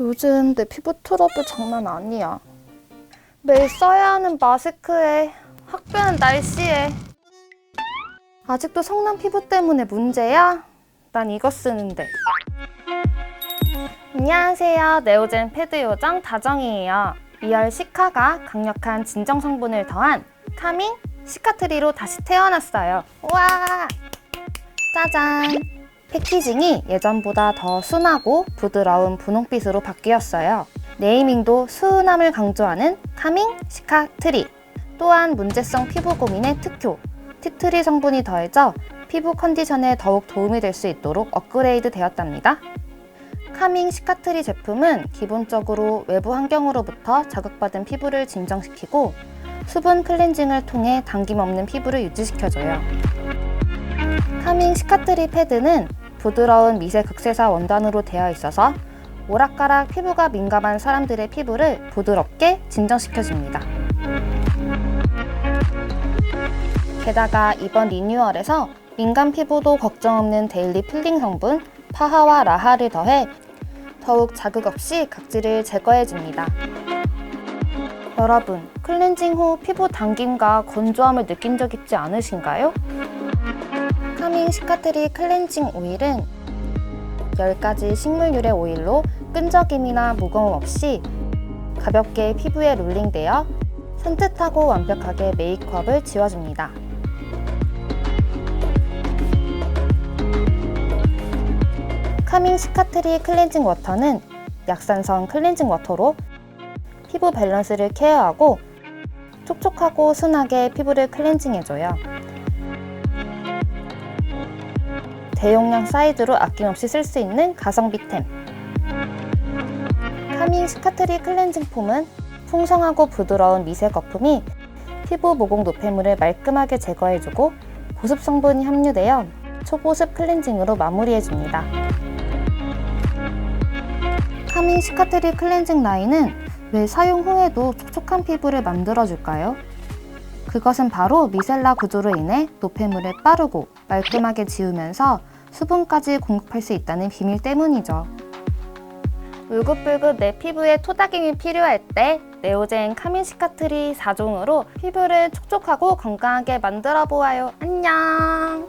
요즘 내 피부 트러블 장난 아니야. 매일 써야 하는 마스크에 학교는 날씨에 아직도 성남 피부 때문에 문제야? 난 이거 쓰는데. 안녕하세요. 네오젠 패드 요정 다정이에요. 2열 시카가 강력한 진정 성분을 더한 카밍 시카트리로 다시 태어났어요. 와! 짜잔! 패키징이 예전보다 더 순하고 부드러운 분홍빛으로 바뀌었어요. 네이밍도 수은함을 강조하는 카밍 시카 트리. 또한 문제성 피부 고민의 특효, 티트리 성분이 더해져 피부 컨디션에 더욱 도움이 될 수 있도록 업그레이드 되었답니다. 카밍 시카트리 제품은 기본적으로 외부 환경으로부터 자극받은 피부를 진정시키고 수분 클렌징을 통해 당김 없는 피부를 유지시켜줘요. 카밍 시카트리 패드는 부드러운 미세 극세사 원단으로 되어 있어서 오락가락 피부가 민감한 사람들의 피부를 부드럽게 진정시켜줍니다. 게다가 이번 리뉴얼에서 민감 피부도 걱정 없는 데일리 필링 성분 파하와 라하를 더해 더욱 자극 없이 각질을 제거해줍니다. 여러분, 클렌징 후 피부 당김과 건조함을 느낀 적 있지 않으신가요? 카밍 시카트리 클렌징 오일은 10가지 식물 유래 오일로 끈적임이나 무거움 없이 가볍게 피부에 롤링되어 산뜻하고 완벽하게 메이크업을 지워줍니다. 카밍 시카트리 클렌징 워터는 약산성 클렌징 워터로 피부 밸런스를 케어하고 촉촉하고 순하게 피부를 클렌징해줘요. 대용량 사이즈로 아낌없이 쓸 수 있는 가성비템. 카밍 시카트리 클렌징 폼은 풍성하고 부드러운 미세 거품이 피부 모공 노폐물을 말끔하게 제거해주고 보습 성분이 함유되어 초보습 클렌징으로 마무리해줍니다. 카밍 시카트리 클렌징 라인은 왜 사용 후에도 촉촉한 피부를 만들어줄까요? 그것은 바로 미셀라 구조로 인해 노폐물을 빠르고 말끔하게 지우면서 수분까지 공급할 수 있다는 비밀 때문이죠. 울긋불긋 내 피부에 토닥임이 필요할 때 네오젠 카민 시카트리 4종으로 피부를 촉촉하고 건강하게 만들어 보아요. 안녕!